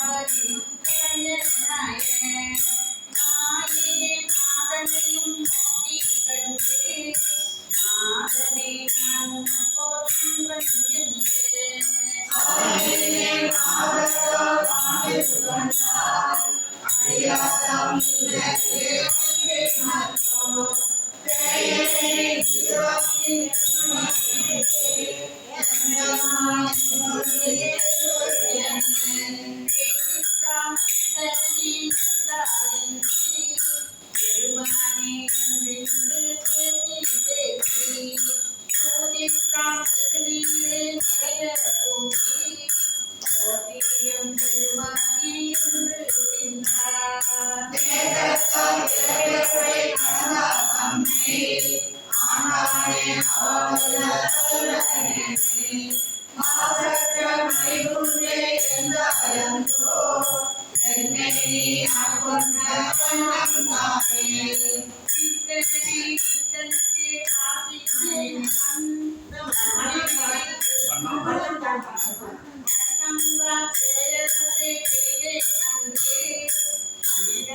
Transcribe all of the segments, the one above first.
เป็นยังไง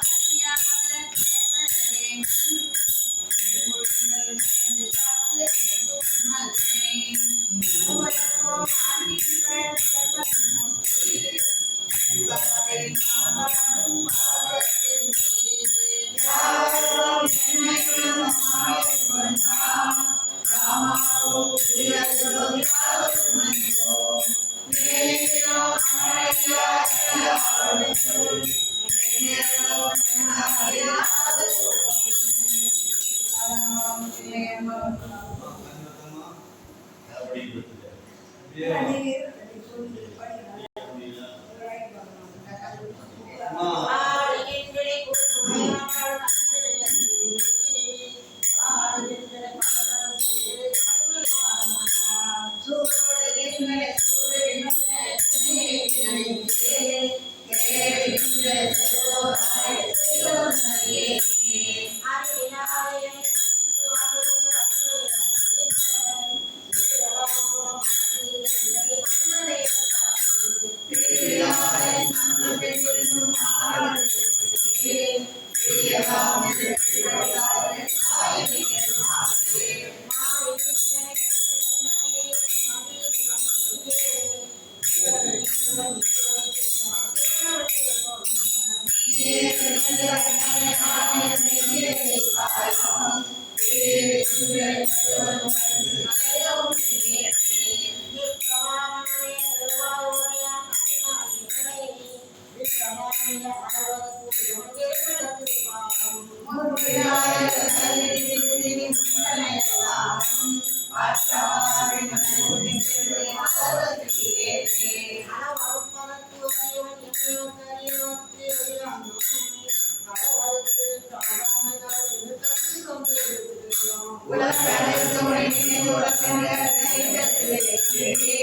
அறியாத தேவரே அப்படிங்கிறது Yeah.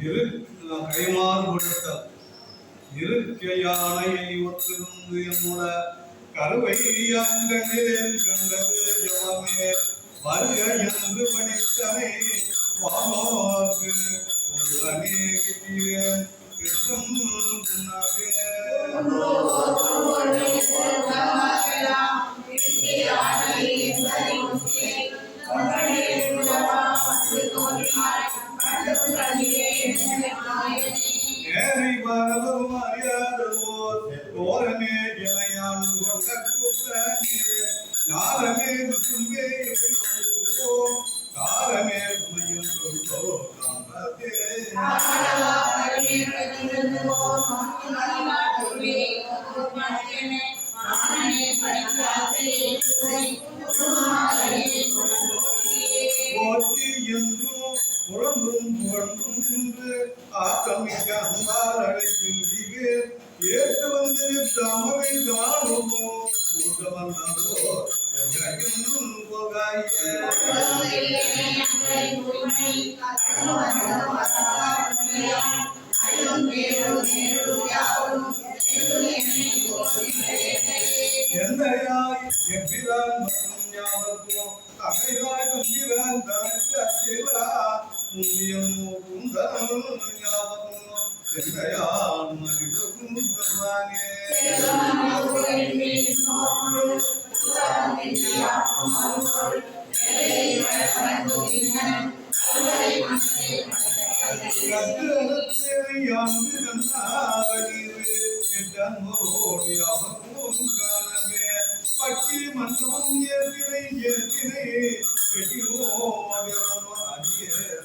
இரு கைமாறு கொடுத்தல். இருக்கையானையை ஒத்திருந்து என்னோட கருவை அங்கனில் கண்டது யோமே வருக என்று பணித்தனை வாமோக்கு ஒருவனே கிட்டீரேன் கிருஷ்ணம் புன்னகே மகளும் அறியாதோர் ஓரமே இளையான் கொண்ட கூட்டணியே யாரமே தும்பே காரமே உமையும் காமதே படைக்காதே ോടി അവർ பட்டி மன்னவன் ஏற்பினை ஏற்பினை எட்டினோ அடியேனையே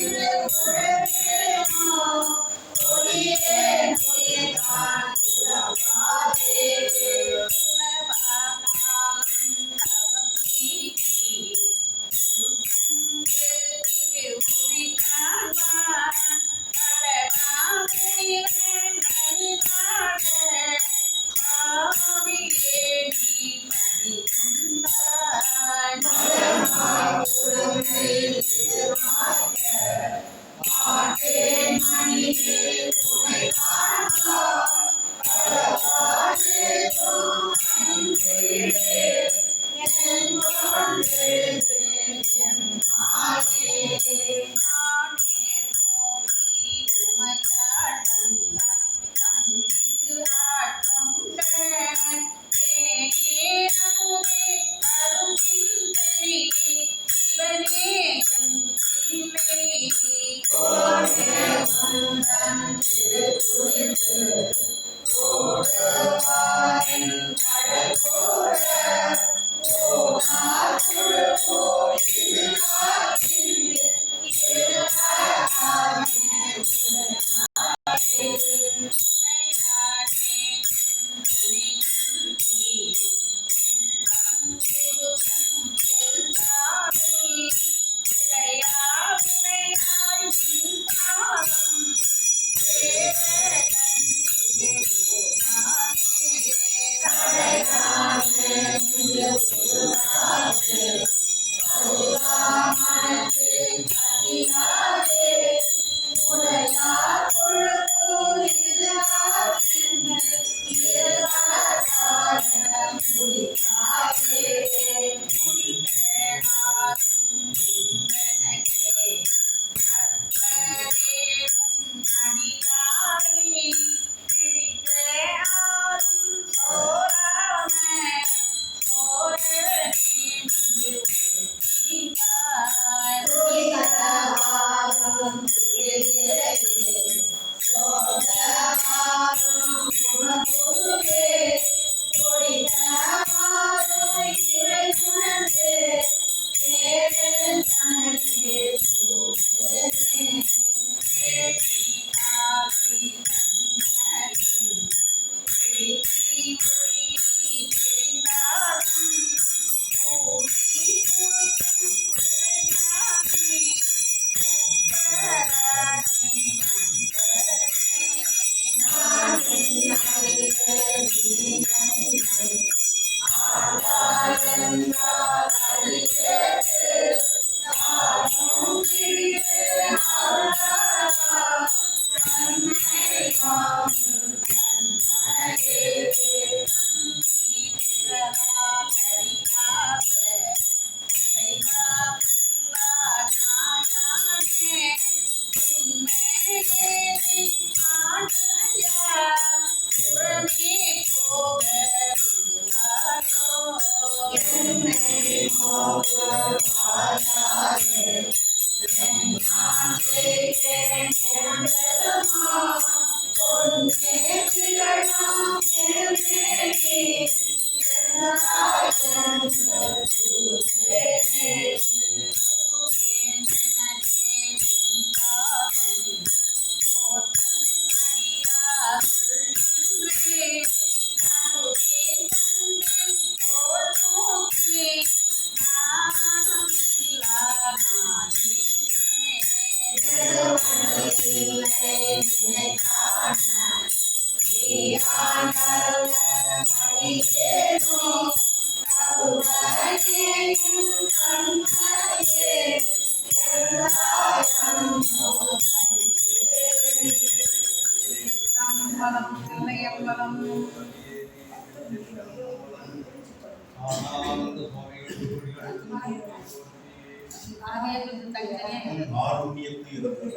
Yeah. ஆகிய தங்கனே ஆரோக்கியத்தை இழப்பது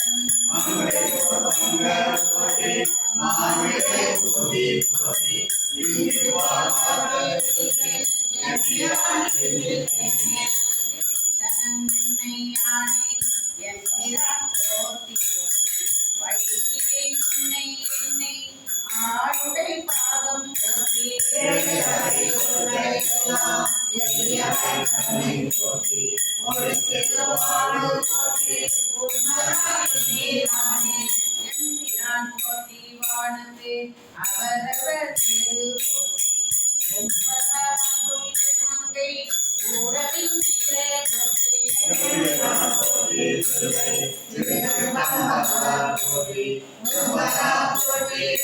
மங்களே மங்களே நாங்களே துதி துதி இங்கே வாசலே எப்பியானே தன்னன்மையானே எம்பிரா போதி போதி வழிகிலே முன்னை என்னை ஆளுடை பாதம் போதி ஹரி ஹரி ஹரி அவரவர் பேரு போற்றி மங்கை உறவின்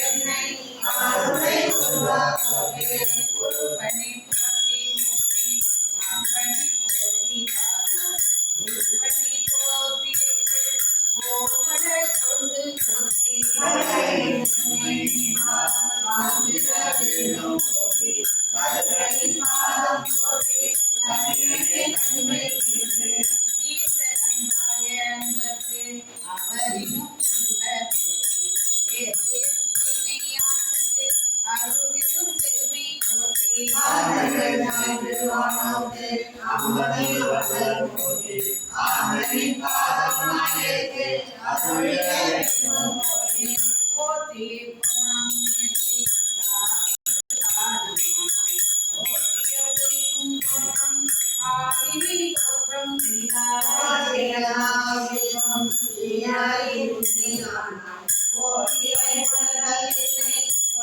என்னை Oh,